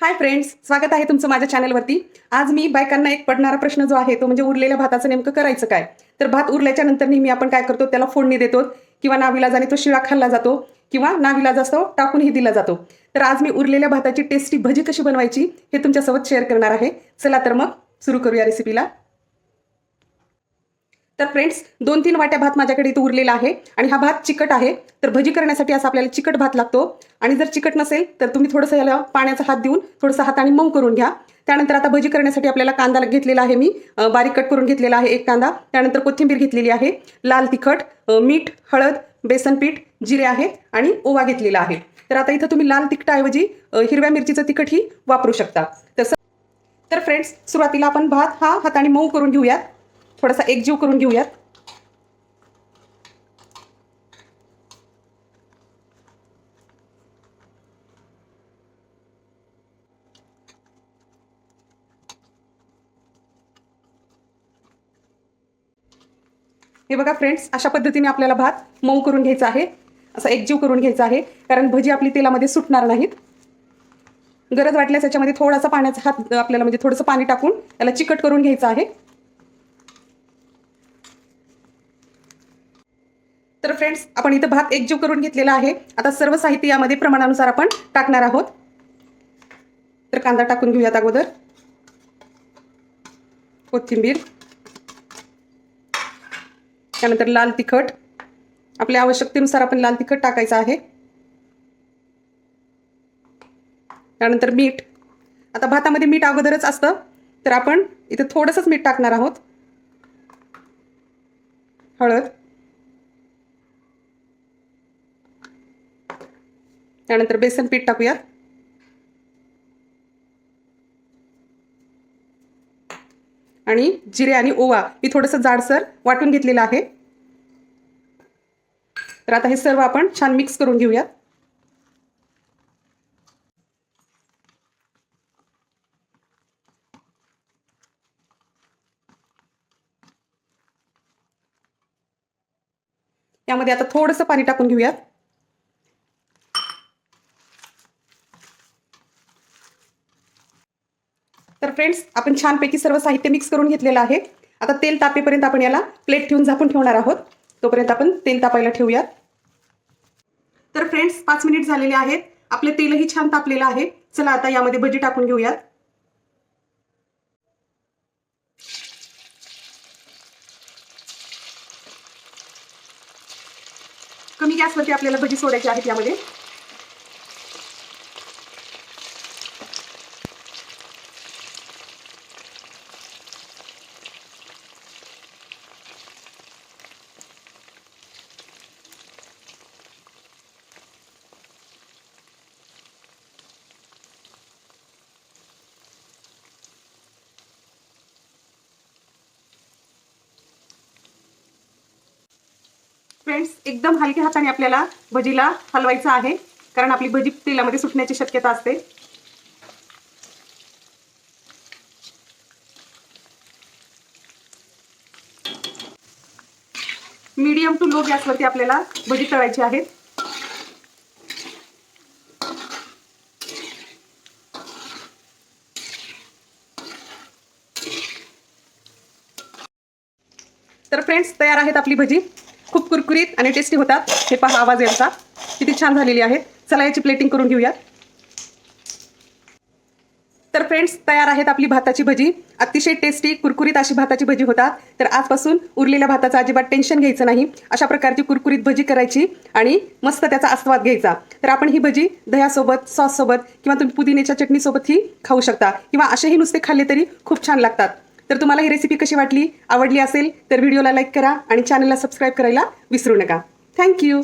Hi friends स्वागत आहे तुमचं माझ्या चॅनलवरती आज मी बायकांना एक पडणारा प्रश्न जो आहे तो म्हणजे उरलेल्या भाताचं नेमकं करायचं काय? तर भात उरल्याच्या नंतर नेहमी आपण काय करतो त्याला फोडणी देतो किंवा नाविलाजाने तो शिळा खाल्ला जातो किंवा नाविलाज असतो टाकूनही दिला जातो. तर आज मी उरलेल्या भाताची टेस्टी भजी कशी बनवायची हे तुमच्यासोबत शेअर करणार आहे. चला तर मग सुरू करूया रेसिपीला तर फ्रेंड्स दोन तीन वाट्या भात माझ्याकडे इथं उरलेला आहे आणि हा भात चिकट आहे. तर भजी करण्यासाठी असा आपल्याला चिकट भात लागतो. आणि जर चिकट नसेल तर तुम्ही थोडंसं याला पाण्याचा हात देऊन थोडंसं हाताने मऊ करून घ्या. त्यानंतर आता भजी करण्यासाठी आपल्याला कांदा घेतलेला आहे मी. बारीक कट करून घेतलेला आहे एक कांदा. त्यानंतर कोथिंबीर घेतलेली आहे. लाल तिखट मीठ हळद बेसन पीठ जिरे आहेत आणि ओवा घेतलेला आहे. तर आता इथं तुम्ही लाल तिखटाऐवजी हिरव्या मिरचीचं तिखटही वापरू शकता. तसं तर फ्रेंड्स सुरुवातीला आपण भात हा हाताने मऊ करून घेऊयात. थोडासा एकजीव करून घेऊयात. हे बघा फ्रेंड्स अशा पद्धतीने आपल्याला भात मऊ करून घ्यायचा आहे. असं एकजीव करून घ्यायचा आहे. कारण भजी आपली तेलामध्ये सुटणार नाहीत. गरज वाटल्यास याच्यामध्ये थोडासा पाण्याचा हात आपल्याला म्हणजे थोडंसं पाणी टाकून त्याला चिकट करून घ्यायचं आहे. तर फ्रेंड्स आपण इथं भात एकजीव करून घेतलेला आहे. आता सर्व साहित्य यामध्ये प्रमाणानुसार आपण टाकणार आहोत. तर कांदा टाकून घेऊयात अगोदर. कोथिंबीर. त्यानंतर लाल तिखट. आपल्या आवश्यकतेनुसार आपण लाल तिखट टाकायचं आहे. त्यानंतर मीठ. आता भातामध्ये मीठ अगोदरच असतं. तर आपण इथं थोडंसंच मीठ टाकणार आहोत. हळद. त्यानंतर बेसन पीठ टाकूयात. आणि जिरे आणि ओवा मी थोडंसं जाडसर वाटून घेतलेलं आहे. तर आता हे सर्व आपण छान मिक्स करून घेऊयात. यामध्ये आता थोडंसं पाणी टाकून घेऊयात. तर फ्रेंड्स आपण छानपैकी सर्व साहित्य मिक्स करून घेतलेलं आहे. आता तेल तापेपर्यंत आपण याला प्लेट ठेवून झाकून ठेवणार आहोत. तोपर्यंत आपण तेल तापायला ठेवूयात. तर फ्रेंड्स पाच मिनिट झालेले आहेत. आपलं तेलही छान तापलेलं आहे. चला आता यामध्ये भजी टाकून घेऊयात. कमी गॅसवरती आपल्याला भजी सोडायची आहेत यामध्ये. फ्रेंड्स एकदम हलक्या हाताने आपल्याला भजीला हलवायचं आहे. कारण आपली भजी तेलामध्ये सुटण्याची शक्यता असते. मीडियम टू लो गॅसवरती आपल्याला भजी तळायची आहेत. तर फ्रेंड्स तयार आहेत आपली भजी. खूप कुरकुरीत आणि टेस्टी होतात. हे पहा आवाज यांचा. किती छान झालेली आहे. चला याची प्लेटिंग करून घेऊयात. तर फ्रेंड्स तयार आहेत आपली भाताची भजी. अतिशय टेस्टी कुरकुरीत अशी भाताची भजी होतात. तर आजपासून उरलेल्या भाताचं अजिबात टेन्शन घ्यायचं नाही. अशा प्रकारची कुरकुरीत भजी करायची आणि मस्त त्याचा आस्वाद घ्यायचा. तर आपण ही भजी दह्यासोबत सॉससोबत किंवा तुम्ही पुदिनेच्या चटणीसोबतही खाऊ शकता. किंवा असेही नुसते खाल्ले तरी खूप छान लागतात. तर तुम्हाला ही रेसिपी कशी वाटली आवडली असेल तर व्हिडिओला लाईक करा आणि चॅनलला सबस्क्राईब करायला विसरू नका. थँक्यू